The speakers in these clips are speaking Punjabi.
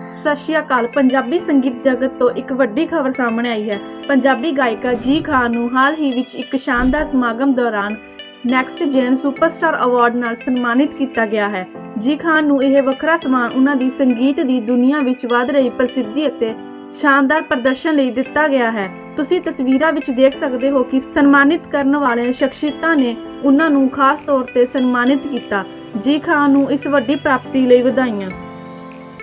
ਸਤਿ ਸ਼੍ਰੀ ਅਕਾਲ। ਪੰਜਾਬੀ ਸੰਗੀਤ ਜਗਤ ਤੋਂ ਇੱਕ ਵੱਡੀ ਖਬਰ ਸਾਹਮਣੇ ਆਈ ਹੈ। ਪੰਜਾਬੀ ਗਾਇਕਾ ਜੀ ਖਾਨ ਨੂੰ ਹਾਲ ਹੀ ਵਿੱਚ ਇੱਕ ਸ਼ਾਨਦਾਰ ਸਮਾਗਮ ਦੌਰਾਨ ਨੈਕਸਟ ਜੇਨ ਸੁਪਰਸਟਾਰ ਅਵਾਰਡ ਨਾਲ ਸਨਮਾਨਿਤ ਕੀਤਾ ਗਿਆ ਹੈ। ਜੀ ਖਾਨ ਨੂੰ ਇਹ ਵੱਖਰਾ ਸਨਮਾਨ ਉਹਨਾਂ ਦੀ ਸੰਗੀਤ ਦੀ ਦੁਨੀਆ ਵਿੱਚ ਵਧ ਰਹੀ ਪ੍ਰਸਿੱਧੀ ਅਤੇ ਸ਼ਾਨਦਾਰ ਪ੍ਰਦਰਸ਼ਨ ਲਈ ਦਿੱਤਾ ਗਿਆ ਹੈ। ਤੁਸੀਂ ਤਸਵੀਰਾਂ ਵਿੱਚ ਦੇਖ ਸਕਦੇ ਹੋ ਕਿ ਸਨਮਾਨਿਤ ਕਰਨ ਵਾਲੇ ਸ਼ਖਸੀਅਤਾਂ ਨੇ ਉਹਨਾਂ ਨੂੰ ਖਾਸ ਤੌਰ ਤੇ ਸਨਮਾਨਿਤ ਕੀਤਾ। ਜੀ ਖਾਨ ਨੂੰ ਇਸ ਵੱਡੀ ਪ੍ਰਾਪਤੀ ਲਈ ਵਧਾਈਆਂ।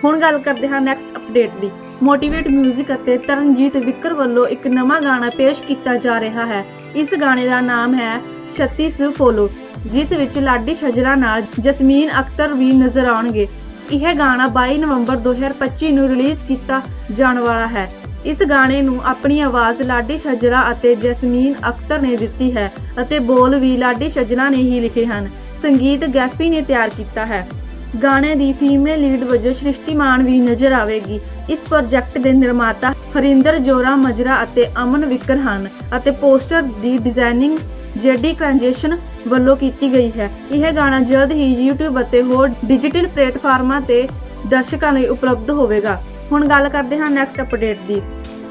ਹੁਣ ਗੱਲ ਕਰਦੇ ਹਾਂ ਨੈਕਸਟ ਅਪਡੇਟ ਦੀ। ਮੋਟੀਵੇਟ 뮤직 ਅਤੇ ਤਰਨਜੀਤ ਵਿਕਰ ਵੱਲੋਂ ਇੱਕ ਨਵਾਂ ਗਾਣਾ ਪੇਸ਼ ਕੀਤਾ ਜਾ ਰਿਹਾ ਹੈ। ਇਸ ਗਾਣੇ ਦਾ ਨਾਮ ਹੈ 36 ਫੋਲੋ, ਜਿਸ ਵਿੱਚ ਲਾਡੀ ਸ਼ਜਰਾ ਨਾਲ ਜਸਮੀਨ ਅਖਤਰ ਵੀ ਨਜ਼ਰ ਆਉਣਗੇ। ਇਹ ਗਾਣਾ 22 ਨਵੰਬਰ 2025 ਨੂੰ ਰਿਲੀਜ਼ ਕੀਤਾ ਜਾਣ ਵਾਲਾ ਹੈ। ਇਸ ਗਾਣੇ ਨੂੰ ਆਪਣੀ ਆਵਾਜ਼ ਲਾਡੀ ਸ਼ਜਰਾ ਅਤੇ ਜਸਮੀਨ ਅਖਤਰ ਨੇ ਦਿੱਤੀ ਹੈ ਅਤੇ ਬੋਲ ਵੀ ਲਾਡੀ ਸ਼ਜਰਾ ਨੇ ਹੀ ਲਿਖੇ ਹਨ। ਸੰਗੀਤ ਗੈਫੀ ਨੇ ਤਿਆਰ ਕੀਤਾ ਹੈ। ਗਾਣੇ ਦੀ ਫੀਮੇਲ ਲੀਡ ਵਜੋਂ ਸ੍ਰਿਸ਼ਟੀ ਮਾਨ ਵੀ ਨਜ਼ਰ ਆਵੇਗੀ। ਇਸ ਪ੍ਰੋਜੈਕਟ ਦੇ ਨਿਰਮਾਤਾ ਹਰਿੰਦਰ ਜੋਰਾ, ਮਜਰਾ ਅਤੇ ਅਮਨ ਵਿਕਰ ਹਨ ਅਤੇ ਪੋਸਟਰ ਦੀ ਡਿਜ਼ਾਈਨਿੰਗ ਜੈਡੀ ਕ੍ਰਾਂਜੇਸ਼ਨ ਵੱਲੋਂ ਕੀਤੀ ਗਈ ਹੈ। ਇਹ ਗਾਣਾ ਜਲਦ ਹੀ YouTube ਅਤੇ ਹੋਰ ਡਿਜੀਟਲ ਪਲੇਟਫਾਰਮਾਂ ਤੇ ਦਰਸ਼ਕਾਂ ਲਈ ਉਪਲਬਧ ਹੋਵੇਗਾ। ਹੁਣ ਗੱਲ ਕਰਦੇ ਹਾਂ ਨੈਕਸਟ ਅਪਡੇਟ ਦੀ।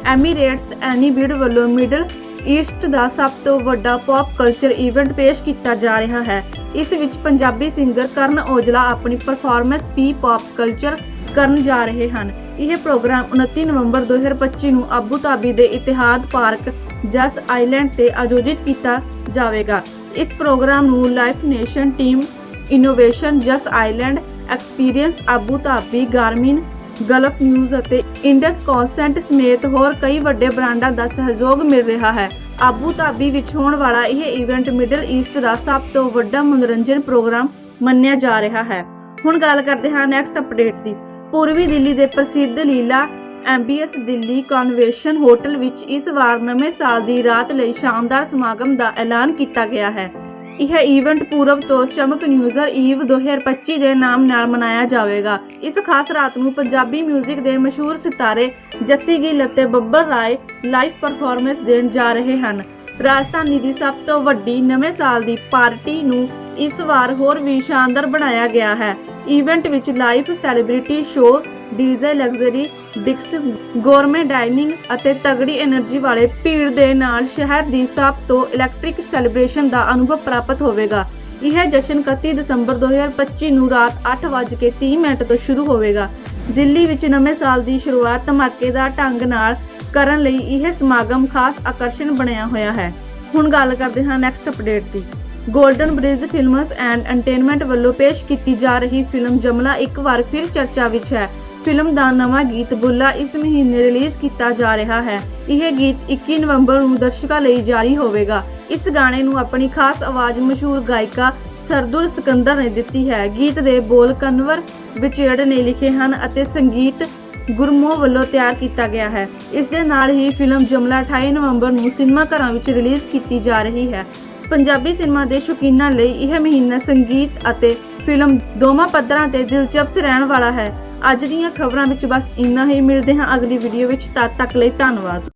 ਐਮੀਰੇਟਸ ਐਨੀ ਬੀਡ ਵੱਲੋਂ ਮਿਡਲ ਈਸਟ ਦਾ ਸਭ ਤੋਂ ਵੱਡਾ ਪੌਪ ਕਲਚਰ ਇਵੈਂਟ ਪੇਸ਼ ਕੀਤਾ ਜਾ ਰਿਹਾ ਹੈ। ਇਸ ਵਿੱਚ ਪੰਜਾਬੀ ਸਿੰਗਰ ਕਰਨ ਔਜਲਾ ਆਪਣੀ ਪਰਫਾਰਮੈਂਸ ਪੀ ਪੌਪ ਕਲਚਰ ਕਰਨ ਜਾ ਰਹੇ ਹਨ। ਇਹ ਪ੍ਰੋਗਰਾਮ 29 ਨਵੰਬਰ 2025 ਨੂੰ ਆਬੂ ਧਾਬੀ ਦੇ ਇਤਿਹਾਦ ਪਾਰਕ ਜਸ ਆਈਲੈਂਡ ਤੇ ਆਯੋਜਿਤ ਕੀਤਾ ਜਾਵੇਗਾ। ਇਸ ਪ੍ਰੋਗਰਾਮ ਨੂੰ life nation team innovation Yas Island experience Abu Dhabi Garmin Gulf News ਅਤੇ ਇੰਡਸ ਕੌਂਸੈਂਟ ਸਮੇਤ ਹੋਰ ਕਈ ਵੱਡੇ ਬ੍ਰਾਂਡਾਂ ਦਾ ਸਹਿਯੋਗ ਮਿਲ ਰਿਹਾ ਹੈ। ਆਬੂ ਧਾਬੀ ਵਿੱਚ ਹੋਣ ਵਾਲਾ ਇਹ ਇਵੈਂਟ ਮਿਡਲ ਈਸਟ ਦਾ ਸਭ ਤੋਂ ਵੱਡਾ ਮਨੋਰੰਜਨ ਪ੍ਰੋਗਰਾਮ ਮੰਨਿਆ ਜਾ ਰਿਹਾ ਹੈ। ਹੁਣ ਗੱਲ ਕਰਦੇ ਹਾਂ ਨੈਕਸਟ ਅਪਡੇਟ ਦੀ। ਪੂਰਬੀ ਦਿੱਲੀ ਦੇ ਪ੍ਰਸਿੱਧ Leela ambience Delhi convention hotel ਵਿੱਚ ਇਸ ਵਾਰ ਨਵੇਂ ਸਾਲ ਦੀ ਰਾਤ ਲਈ ਸ਼ਾਨਦਾਰ ਸਮਾਗਮ ਦਾ ਐਲਾਨ ਕੀਤਾ ਗਿਆ ਹੈ। ਇਹ ਇਵੈਂਟ ਪੂਰਬ ਤੋਂ ਚਮਕ ਨਿਊਜ਼ਰ ਈਵ 2025 ਦੇ ਨਾਮ ਨਾਲ ਮਨਾਇਆ ਜਾਵੇਗਾ। ਇਸ ਖਾਸ ਰਾਤ ਨੂੰ ਪੰਜਾਬੀ 뮤직 ਦੇ ਮਸ਼ਹੂਰ ਸਿਤਾਰੇ ਜੱਸੀ ਗਿੱਲ ਅਤੇ ਬੱਬਰ ਰਾਏ ਲਾਈਵ ਪਰਫਾਰਮੈਂਸ ਦੇਣ ਜਾ ਰਹੇ ਹਨ। ਰਾਜਧਾਨੀ ਦੀ ਸਭ ਤੋਂ ਵੱਡੀ ਨਵੇਂ ਸਾਲ ਦੀ ਪਾਰਟੀ ਨੂੰ ਇਸ ਵਾਰ ਹੋਰ ਵੀ ਸ਼ਾਨਦਾਰ ਬਣਾਇਆ ਗਿਆ ਹੈ। ਇਵੈਂਟ ਵਿੱਚ live celebrity show DJ luxury decks gourmet dining ਅਤੇ ਤਗੜੀ 에너ਜੀ ਵਾਲੇ ਭੀੜ ਦੇ ਨਾਲ ਸ਼ਹਿਰ ਦੀ ਸਭ ਤੋਂ ਇਲੈਕਟ੍ਰਿਕ ਸੈਲੀਬ੍ਰੇਸ਼ਨ ਦਾ ਅਨੁਭਵ ਪ੍ਰਾਪਤ ਹੋਵੇਗਾ। ਇਹ ਜਸ਼ਨ 31 ਦਸੰਬਰ 2025 ਨੂੰ ਰਾਤ 8:30 ਮਿੰਟ ਤੋਂ ਸ਼ੁਰੂ ਹੋਵੇਗਾ। ਦਿੱਲੀ ਵਿੱਚ ਨਵੇਂ ਸਾਲ ਦੀ ਸ਼ੁਰੂਆਤ ਧਮਾਕੇਦਾਰ ਢੰਗ ਨਾਲ ਕਰਨ ਲਈ ਇਹ ਸਮਾਗਮ ਖਾਸ ਆਕਰਸ਼ਣ ਬਣਿਆ ਹੋਇਆ ਹੈ। ਹੁਣ ਗੱਲ ਕਰਦੇ ਹਾਂ next update the. Golden Bridge films and entertainment ਵੱਲੋਂ ਪੇਸ਼ ਕੀਤੀ ਜਾ ਰਹੀ ਫਿਲਮ ਜਮਲਾ ਇੱਕ ਵਾਰ ਫਿਰ ਚਰਚਾ ਵਿੱਚ ਹੈ। ਫਿਲਮ ਦਾ ਨਵਾਂ ਗੀਤ ਬੁੱਲਾ ਇਸ ਮਹੀਨੇ ਰਿਲੀਜ਼ ਕੀਤਾ ਜਾ ਰਿਹਾ ਹੈ। ਇਹ ਗੀਤ 21 ਨਵੰਬਰ ਨੂੰ ਦਰਸ਼ਕਾਂ ਲਈ ਜਾਰੀ ਹੋਵੇਗਾ। ਇਸ ਗਾਣੇ ਨੂੰ ਆਪਣੀ ਖਾਸ ਆਵਾਜ਼ ਮਸ਼ਹੂਰ ਗਾਇਕਾ ਸਰਦੁਲ ਸਿਕੰਦਰ ਨੇ ਦਿੱਤੀ ਹੈ। ਗੀਤ ਦੇ ਬੋਲ ਕਨਵਰ ਵਿਚੇੜ ਨੇ ਲਿਖੇ ਹਨ ਅਤੇ ਸੰਗੀਤ ਗੁਰਮੋ ਵੱਲੋਂ ਤਿਆਰ ਕੀਤਾ ਗਿਆ ਹੈ। ਇਸ ਦੇ ਨਾਲ ਹੀ ਫਿਲਮ ਜਮਲਾ 28 ਨਵੰਬਰ ਨੂੰ ਸਿਨੇਮਾ ਘਰਾਂ ਵਿੱਚ ਰਿਲੀਜ਼ ਕੀਤੀ ਜਾ ਰਹੀ ਹੈ। ਪੰਜਾਬੀ ਸਿਨੇਮਾ ਦੇ ਸ਼ੌਕੀਨਾਂ ਲਈ ਇਹ ਮਹੀਨਾ ਸੰਗੀਤ ਅਤੇ ਫਿਲਮ ਦੋਵਾਂ ਪੱਧਰਾਂ ਤੇ ਦਿਲਚਸਪ ਰਹਿਣ ਵਾਲਾ ਹੈ। ਅੱਜ ਦੀਆਂ ਖਬਰਾਂ ਵਿੱਚ ਬਸ ਇੰਨਾ ਹੀ। ਮਿਲਦੇ ਹਾਂ ਅਗਲੀ ਵੀਡੀਓ ਵਿੱਚ। ਤਦ ਤੱਕ ਲਈ ਧੰਨਵਾਦ।